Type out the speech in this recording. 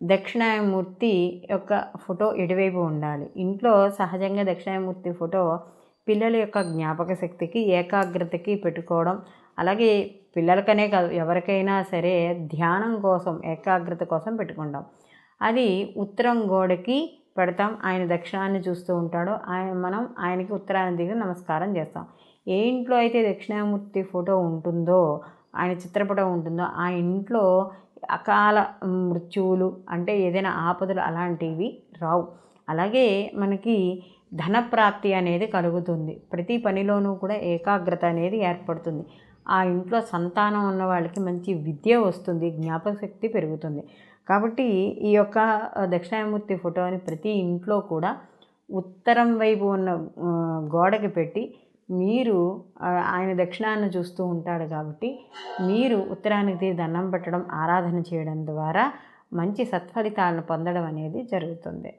దక్షిణాయమూర్తి యొక్క ఫోటో ఎడివైపు ఉండాలి? ఇంట్లో సహజంగా దక్షిణాయమూర్తి ఫోటో పిల్లల యొక్క జ్ఞాపక శక్తికి ఏకాగ్రతకి పెట్టుకోవడం. అలాగే పిల్లలకనే కాదు ఎవరికైనా సరే ధ్యానం కోసం ఏకాగ్రత కోసం పెట్టుకుంటాం. అది ఉత్తరం గోడకి పెడతాం. ఆయన దక్షిణాన్ని చూస్తూ ఉంటాడు. ఆయన మనం ఆయనకి ఉత్తరాన్ని దిగి నమస్కారం చేస్తాం. ఏ ఇంట్లో అయితే దక్షిణామూర్తి ఫోటో ఉంటుందో ఆయన చిత్రపటం ఉంటుందో ఆ ఇంట్లో అకాల మృత్యువులు అంటే ఏదైనా ఆపదలు అలాంటివి రావు. అలాగే మనకి ధనప్రాప్తి అనేది కలుగుతుంది. ప్రతి పనిలోనూ కూడా ఏకాగ్రత అనేది ఏర్పడుతుంది. ఆ ఇంట్లో సంతానం ఉన్న వాళ్ళకి మంచి విద్య వస్తుంది జ్ఞాపకశక్తి పెరుగుతుంది. కాబట్టి ఈ యొక్క దక్షిణామూర్తి ఫోటోని ప్రతి ఇంట్లో కూడా ఉత్తరం వైపు ఉన్న గోడకి పెట్టి మీరు ఆయన దక్షిణాన్ని చూస్తూ ఉంటాడు కాబట్టి మీరు ఉత్తరానికి దండం పెట్టడం ఆరాధన చేయడం ద్వారా మంచి సత్ఫలితాలను పొందడం అనేది జరుగుతుంది.